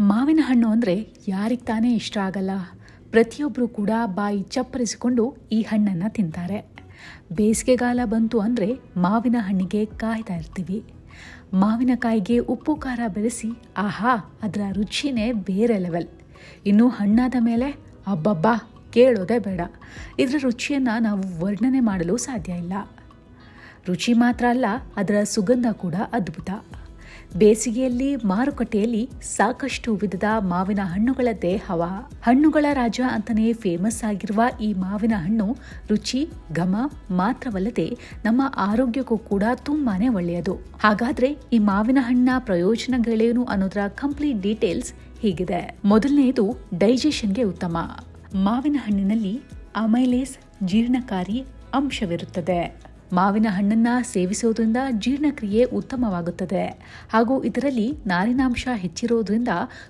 ಮಾವಿನ ಹಣ್ಣು ಅಂದರೆ ಯಾರಿಗೆ ತಾನೇ ಇಷ್ಟ ಆಗಲ್ಲ. ಪ್ರತಿಯೊಬ್ಬರು ಕೂಡ ಬಾಯಿ ಚಪ್ಪರಿಸಿಕೊಂಡು ಈ ಹಣ್ಣನ್ನು ತಿಂತಾರೆ. ಬೇಸಿಗೆಗಾಲ ಬಂತು ಅಂದರೆ ಮಾವಿನ ಹಣ್ಣಿಗೆ ಕಾಯ್ತಾ ಇರ್ತೀವಿ. ಮಾವಿನಕಾಯಿಗೆ ಉಪ್ಪು ಖಾರ ಬೆರೆಸಿ, ಆಹಾ, ಅದರ ರುಚಿನೇ ಬೇರೆ ಲೆವೆಲ್ ಇನ್ನು ಹಣ್ಣಾದ ಮೇಲೆ, ಅಬ್ಬಬ್ಬಾ, ಕೇಳೋದೇ ಬೇಡ. ಇದರ ರುಚಿಯನ್ನು ನಾವು ವರ್ಣನೆ ಮಾಡಲು ಸಾಧ್ಯ ಇಲ್ಲ. ರುಚಿ ಮಾತ್ರ ಅಲ್ಲ, ಅದರ ಸುಗಂಧ ಕೂಡ ಅದ್ಭುತ. ಬೇಸಿಗೆಯಲ್ಲಿ ಮಾರುಕಟ್ಟೆಯಲ್ಲಿ ಸಾಕಷ್ಟು ವಿಧದ ಮಾವಿನ ಹಣ್ಣುಗಳ ದೇಹವ. ಹಣ್ಣುಗಳ ರಾಜ ಅಂತಲೇ ಫೇಮಸ್ ಆಗಿರುವ ಈ ಮಾವಿನ ಹಣ್ಣು ರುಚಿ, ಘಮ ಮಾತ್ರವಲ್ಲದೆ ನಮ್ಮ ಆರೋಗ್ಯಕ್ಕೂ ಕೂಡ ತುಂಬಾನೇ ಒಳ್ಳೆಯದು. ಹಾಗಾದ್ರೆ ಈ ಮಾವಿನ ಹಣ್ಣಿನ ಪ್ರಯೋಜನಗಳೇನು ಅನ್ನೋದರ ಕಂಪ್ಲೀಟ್ ಡೀಟೇಲ್ಸ್ ಹೀಗಿದೆ. ಮೊದಲನೆಯದು ಡೈಜೆಷನ್ಗೆ ಉತ್ತಮ. ಮಾವಿನ ಹಣ್ಣಿನಲ್ಲಿ ಅಮೈಲೇಸ್ ಜೀರ್ಣಕಾರಿ ಅಂಶವಿರುತ್ತದೆ. ಮಾವಿನ ಹಣ್ಣನ್ನು ಸೇವಿಸೋದ್ರಿಂದ ಜೀರ್ಣಕ್ರಿಯೆ ಉತ್ತಮವಾಗುತ್ತದೆ. ಹಾಗೂ ಇದರಲ್ಲಿ ನಾರಿನಾಂಶ ಹೆಚ್ಚಿರೋದ್ರಿಂದ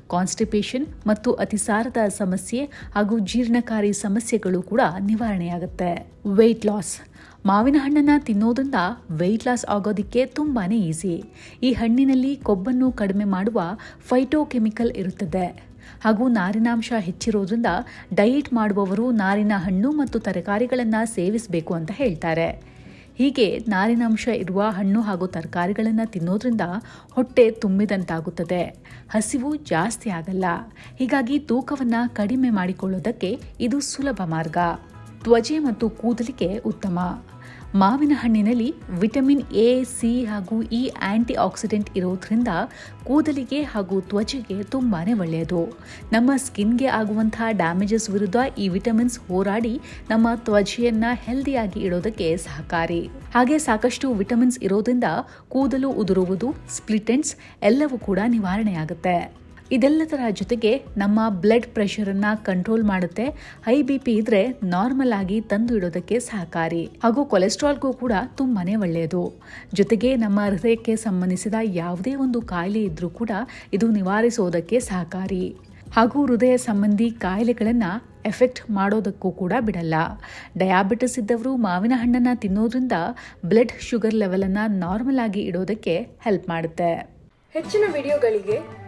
ಕಾನ್ಸ್ಟಿಪೇಷನ್ ಮತ್ತು ಅತಿಸಾರದ ಸಮಸ್ಯೆ ಹಾಗೂ ಜೀರ್ಣಕಾರಿ ಸಮಸ್ಯೆಗಳು ಕೂಡ ನಿವಾರಣೆಯಾಗುತ್ತೆ. ವೆಯ್ಟ್ ಲಾಸ್ ಮಾವಿನ ಹಣ್ಣನ್ನು ತಿನ್ನೋದ್ರಿಂದ ವೆಯ್ಟ್ ಲಾಸ್ ಆಗೋದಕ್ಕೆ ತುಂಬಾ ಈಸಿ ಈ ಹಣ್ಣಿನಲ್ಲಿ ಕೊಬ್ಬನ್ನು ಕಡಿಮೆ ಮಾಡುವ ಫೈಟೋಕೆಮಿಕಲ್ ಇರುತ್ತದೆ. ಹಾಗೂ ನಾರಿನಾಂಶ ಹೆಚ್ಚಿರೋದ್ರಿಂದ ಡಯಟ್ ಮಾಡುವವರು ನಾರಿನ ಹಣ್ಣು ಮತ್ತು ತರಕಾರಿಗಳನ್ನು ಸೇವಿಸಬೇಕು ಅಂತ ಹೇಳ್ತಾರೆ. ಹೀಗೆ ನಾರಿನಾಂಶ ಇರುವ ಹಣ್ಣು ಹಾಗೂ ತರಕಾರಿಗಳನ್ನು ತಿನ್ನೋದ್ರಿಂದ ಹೊಟ್ಟೆ ತುಂಬಿದಂತಾಗುತ್ತದೆ. ಹಸಿವು ಜಾಸ್ತಿ ಆಗಲ್ಲ. ಹೀಗಾಗಿ ತೂಕವನ್ನು ಕಡಿಮೆ ಮಾಡಿಕೊಳ್ಳೋದಕ್ಕೆ ಇದು ಸುಲಭ ಮಾರ್ಗ. ತ್ವಚೆ ಮತ್ತು ಕೂದಲಿಗೆ ಉತ್ತಮ. ಮಾವಿನ ಹಣ್ಣಿನಲ್ಲಿ ವಿಟಮಿನ್ ಎ, ಸಿ ಹಾಗೂ ಇ ಆಂಟಿ ಆಕ್ಸಿಡೆಂಟ್ ಇರೋದ್ರಿಂದ ಕೂದಲಿಗೆ ಹಾಗೂ ತ್ವಚೆಗೆ ತುಂಬಾ ಒಳ್ಳೆಯದು. ನಮ್ಮ ಸ್ಕಿನ್ಗೆ ಆಗುವಂತಹ ಡ್ಯಾಮೇಜಸ್ ವಿರುದ್ಧ ಈ ವಿಟಮಿನ್ಸ್ ಹೋರಾಡಿ ನಮ್ಮ ತ್ವಚೆಯನ್ನ ಹೆಲ್ದಿಯಾಗಿ ಇಡೋದಕ್ಕೆ ಸಹಕಾರಿ. ಹಾಗೆ ಸಾಕಷ್ಟು ವಿಟಮಿನ್ಸ್ ಇರೋದ್ರಿಂದ ಕೂದಲು ಉದುರುವುದು ಸ್ಪ್ಲಿಟೆಂಟ್ಸ್ ಎಲ್ಲವೂ ಕೂಡ ನಿವಾರಣೆಯಾಗುತ್ತೆ. ಇದೆಲ್ಲದರ ಜೊತೆಗೆ ನಮ್ಮ ಬ್ಲಡ್ ಪ್ರೆಷರನ್ನು ಕಂಟ್ರೋಲ್ ಮಾಡುತ್ತೆ. ಹೈ ಬಿ ಪಿ ಇದ್ರೆ ನಾರ್ಮಲ್ ಆಗಿ ತಂದು ಇಡೋದಕ್ಕೆ ಸಹಕಾರಿ. ಹಾಗೂ ಕೊಲೆಸ್ಟ್ರಾಲ್ಗೂ ಕೂಡ ತುಂಬಾನೇ ಒಳ್ಳೆಯದು. ಜೊತೆಗೆ ನಮ್ಮ ಹೃದಯಕ್ಕೆ ಸಂಬಂಧಿಸಿದ ಯಾವುದೇ ಒಂದು ಕಾಯಿಲೆ ಇದ್ರೂ ಕೂಡ ಇದು ನಿವಾರಿಸೋದಕ್ಕೆ ಸಹಕಾರಿ. ಹಾಗೂ ಹೃದಯ ಸಂಬಂಧಿ ಕಾಯಿಲೆಗಳನ್ನು ಎಫೆಕ್ಟ್ ಮಾಡೋದಕ್ಕೂ ಕೂಡ ಬಿಡಲ್ಲ. ಡಯಾಬಿಟಿಸ್ ಇದ್ದವರು ಮಾವಿನ ಹಣ್ಣನ್ನು ತಿನ್ನೋದ್ರಿಂದ ಬ್ಲಡ್ ಶುಗರ್ ಲೆವೆಲನ್ನು ನಾರ್ಮಲ್ ಆಗಿ ಇಡೋದಕ್ಕೆ ಹೆಲ್ಪ್ ಮಾಡುತ್ತೆ. ಹೆಚ್ಚಿನ ವಿಡಿಯೋಗಳಿಗೆ